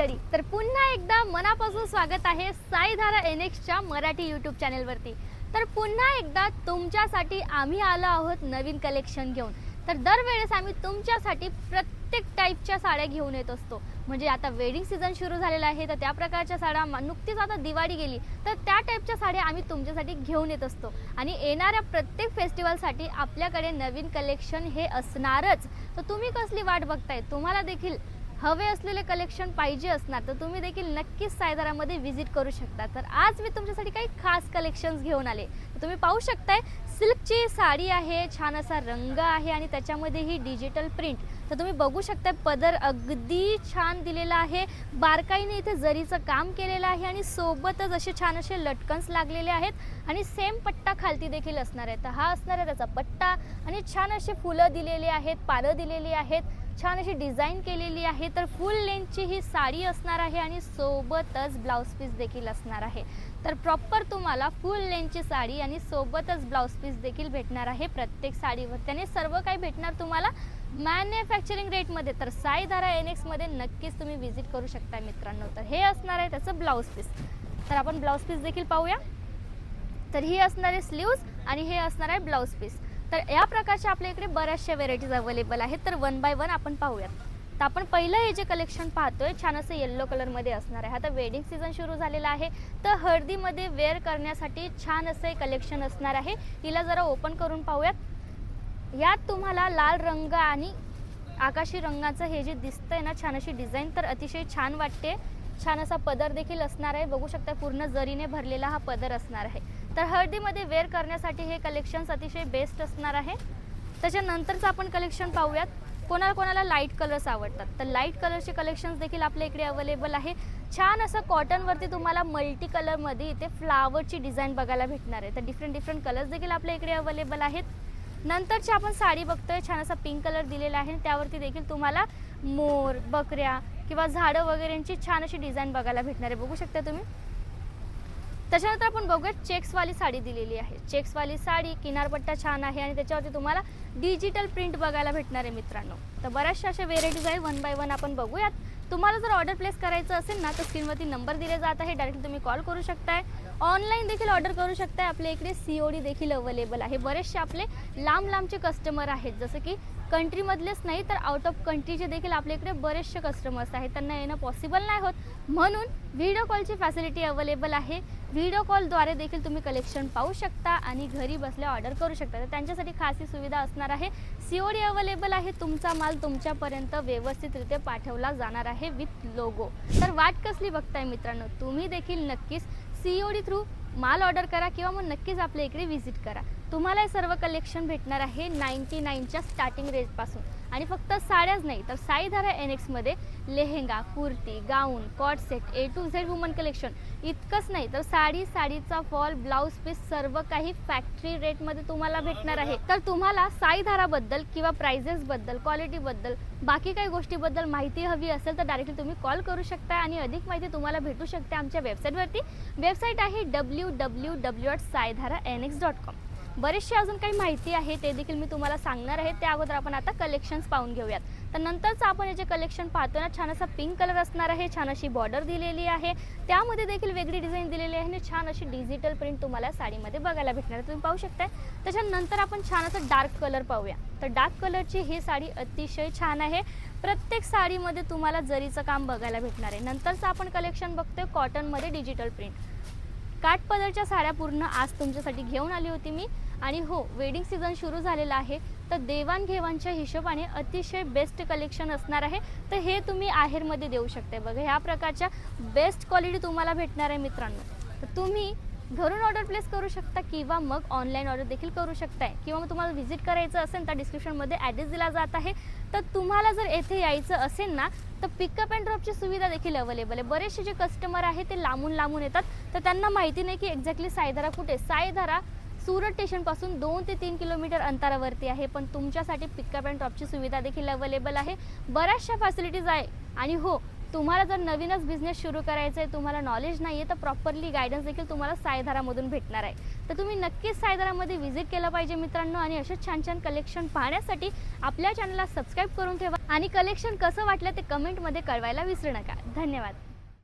मंडळी तर पुन्हा एकदा मनापासून स्वागत आहे साईधारा एनेक्सच्या मराठी यूट्यूब चॅनेलवरती. तर पुन्हा एकदा तुमच्यासाठी आम्ही आलो आहोत नवीन कलेक्शन घेऊन. तर दरवेळेस आम्ही तुमच्यासाठी प्रत्येक टाईपच्या साड्या घेऊन येत असतो. म्हणजे आता वेडिंग सीझन सुरू झालेला आहे तर त्या प्रकारच्या साड्या नुकतीच आता दिवाळी गेली तर त्या टाईपच्या साड्या आम्ही तुमच्यासाठी घेऊन येत असतो. आणि येणाऱ्या प्रत्येक फेस्टिवलसाठी आपल्याकडे नवीन कलेक्शन हे असणारच. तर तुम्ही कसली वाट बघताय? तुम्हाला देखील हवे असलेले कलेक्शन पाहिजे असणार तर तुम्ही देखील नक्कीच सायदारामध्ये व्हिजिट करू शकता. तर आज मी तुमच्यासाठी काही खास कलेक्शन्स घेऊन आले. तर तुम्ही पाहू शकताय सिल्कची साडी आहे छान असा रंग आहे आणि त्याच्यामध्ये ही डिजिटल प्रिंट तर तुम्ही बघू शकताय पदर अगदी छान दिलेला आहे. बारकाईने इथे जरीचं काम केलेलं आहे आणि सोबतच असे छान असे लटकन्स लागलेले आहेत. आणि सेम पट्टा खालती देखील असणार आहे. तर हा असणार आहे त्याचा पट्टा आणि छान असे फुलं दिलेली आहेत पारं दिलेली आहेत. छान अशी डिझाईन केलेली आहे. तर फुल लेंथची ही साडी असणार आहे आणि सोबतच ब्लाऊज पीस देखील असणार आहे. तर प्रॉपर तुम्हाला फुल लेंथची साडी आणि सोबतच ब्लाऊज पीस देखील भेटणार आहे. प्रत्येक साडीवर. त्याने सर्व काही भेटणार तुम्हाला मॅन्युफॅक्चरिंग रेटमध्ये तर साईधारा एन एक्समध्ये नक्कीच तुम्ही व्हिजिट करू शकता मित्रांनो. तर हे असणार आहे त्याचं ब्लाऊज पीस तर आपण ब्लाऊज पीस देखील पाहूया. तर ही असणार आहे स्लीव्ज आणि हे असणार आहे ब्लाऊज पीस तर या प्रकारच्या आपल्या इकडे बऱ्याचशा व्हेरायटीज अवेलेबल आहेत. तर वन बाय वन आपण पाहूयात. तर आपण पहिलं हे जे कलेक्शन पाहतोय छान असं येल्लो कलरमध्ये असणार आहे. आता वेडिंग सीझन सुरू झालेला आहे. तर हळदीमध्ये वेअर करण्यासाठी छान असं हे कलेक्शन असणार आहे. हिला जरा ओपन करून पाहूयात. यात तुम्हाला लाल रंग आणि आकाशी रंगाचं हे जे दिसतंय ना छान अशी डिझाईन तर अतिशय छान वाटते. छान असा पदर देखील असणार आहे. बघू शकता पूर्ण जरीने भरलेला हा पदर असणार आहे. तर हळदीमध्ये वेअर करण्यासाठी हे कलेक्शन्स अतिशय बेस्ट असणार आहे. त्याच्यानंतरचं आपण कलेक्शन पाहूयात. कोणाला कोणाला लाइट कलर्स आवडतात. तर लाइट कलरचे कलेक्शन्स देखील आपल्या इकडे अवेलेबल आहे. छान असं कॉटनवरती तुम्हाला मल्टी कलरमध्ये इथे फ्लावरची डिझाईन बघायला भेटणार आहे. तर डिफरंट डिफरंट कलर्स देखील आपल्या इकडे अवेलेबल आहेत. नंतरची आपण साडी बघतोय. छान असा पिंक कलर दिलेला आहे. त्यावरती देखील तुम्हाला मोर बकऱ्या किंवा झाडं वगैरेंची छान अशी डिझाईन बघायला भेटणार आहे. बघू शकता तुम्ही? त्याच्यानंतर आपण बघूया चेक्सवाली साडी दिलेली आहे. चेक्सवाली साडी किनारपट्टा छान आहे आणि त्याच्यावरती तुम्हाला डिजिटल प्रिंट बघायला भेटणार आहे मित्रांनो. तर बऱ्याचशा अशा व्हेरायटीज आहेत. वन बाय वन आपण बघूयात. तुम्हाला जर ऑर्डर प्लेस करायचं असेल ना तर स्क्रीनवरती नंबर दिले जात आहे. डायरेक्टली तुम्ही कॉल करू शकताय. ऑनलाईन देखील ऑर्डर करू शकताय. आपल्या इकडे सी ओ डी देखील अवेलेबल आहे. बरेचसे आपले लांब लांबचे कस्टमर आहेत. जसं की कंट्रीमधलेच नाही तर आउट ऑफ कंट्रीचे देखील आपल्या इकडे बरेचसे कस्टमर्स आहेत. त्यांना येणं पॉसिबल नाही होत. म्हणून व्हिडिओ कॉलची फॅसिलिटी अवेलेबल आहे. व्हिडिओ कॉलद्वारे देखील तुम्ही कलेक्शन पाहू शकता आणि घरी बसल्या ऑर्डर करू शकता. तर त्यांच्यासाठी खास सुविधा असणार आहे. सी ओ डी अवेलेबल आहे. तुमचा माल तुमच्यापर्यंत व्यवस्थितरित्या पाठवला जाणार आहे विथ लोगो तर वाट कसली बघताय मित्रांनो? तुम्ही देखील नक्कीच सी ओ डी थ्रू माल ऑर्डर करा किंवा मग नक्कीच आपल्या इकडे व्हिजिट करा. तुम्हाला हे सर्व कलेक्शन भेटणार आहे नाईन्टी नाईनच्या स्टार्टिंग रेंजपासून आणि फक्त साड्याच नाही तर Saidhara N एक्समध्ये lehenga kurti gown coat set A to Z woman collection इतकंच नाही तर साडी साडीचा फॉल ब्लाऊज पीस सर्व काही फॅक्टरी रेटमध्ये तुम्हाला भेटणार आहे. तर तुम्हाला साईधाराबद्दल किंवा प्राइजेसबद्दल क्वालिटीबद्दल बाकी काही गोष्टीबद्दल माहिती हवी असेल तर डायरेक्टली तुम्ही कॉल करू शकता आणि अधिक माहिती तुम्हाला भेटू शकते आमच्या वेबसाईटवरती वेबसाईट आहे W W W dot Saidhara N X dot com बरेचशी अजून काही माहिती आहे ते देखील मी तुम्हाला सांगणार आहे. त्या अगोदर आपण आता कलेक्शन्स पाहून घेऊयात. तर नंतरचं आपण हे जे कलेक्शन पाहतो ना छान असा पिंक कलर असणार आहे छान अशी बॉर्डर दिलेली आहे. त्यामध्ये देखील वेगळी डिझाईन दिलेली आहे आणि छान अशी डिजिटल प्रिंट तुम्हाला साडीमध्ये बघायला भेटणार आहे. तुम्ही पाहू शकताय. त्याच्यानंतर आपण छान असं डार्क कलर पाहूया. तर डार्क कलरची ही साडी अतिशय छान आहे. प्रत्येक साडीमध्ये तुम्हाला जरीचं काम बघायला भेटणार आहे. नंतरचं आपण कलेक्शन बघतोय कॉटनमध्ये डिजिटल प्रिंट काठपदरच्या साड्या पूर्ण आज तुमच्यासाठी घेऊन आली होती मी. आणि हो वेडिंग सीझन सुरू झालेला आहे. तर देवाणघेवाणच्या हिशोबाने अतिशय बेस्ट कलेक्शन असणार आहे. तर हे तुम्ही आहेरमध्ये देऊ शकते बघा ह्या प्रकारच्या बेस्ट क्वालिटी तुम्हाला भेटणार आहे मित्रांनो. तर तुम्ही घरून ऑर्डर प्लेस करू शकता किंवा मग ऑनलाईन ऑर्डर देखील करू शकताय. किंवा मग तुम्हाला व्हिजिट करायचं असेल तर डिस्क्रिप्शनमध्ये ॲड्रेस दिला जात आहे. तर तुम्हाला जर येथे यायचं असेल ना तर पिकअप अँड ड्रॉपची सुविधा देखील अवेलेबल आहे. बरेचसे जे कस्टमर आहे ते लांबून लांबून येतात. तर त्यांना माहिती नाही की एक्झॅक्टली सायधारा कुठे सायधारा सुरत स्टेशनपासून दोन ते तीन किलोमीटर अंतरावरती आहे पण तुमच्यासाठी पिकअप अँड ड्रॉपची सुविधा देखील अवेलेबल आहे. बऱ्याचशा फॅसिलिटीज आहे. आणि हो तुम्हाला जर नवीनच बिझनेस सुरू करायचा आहे तुम्हाला नॉलेज नाही आहे तर प्रॉपरली गायडन्स देखील तुम्हाला सायधारामधून भेटणार आहे. तर तुम्ही नक्कीच सायधारामध्ये व्हिजिट केलं पाहिजे मित्रांनो आणि असे छान छान कलेक्शन पाहण्यासाठी आपल्या चॅनलला सबस्क्राईब करून ठेवा. आणि कलेक्शन कसं वाटलं ते कमेंटमध्ये कळवायला विसरू नका. धन्यवाद.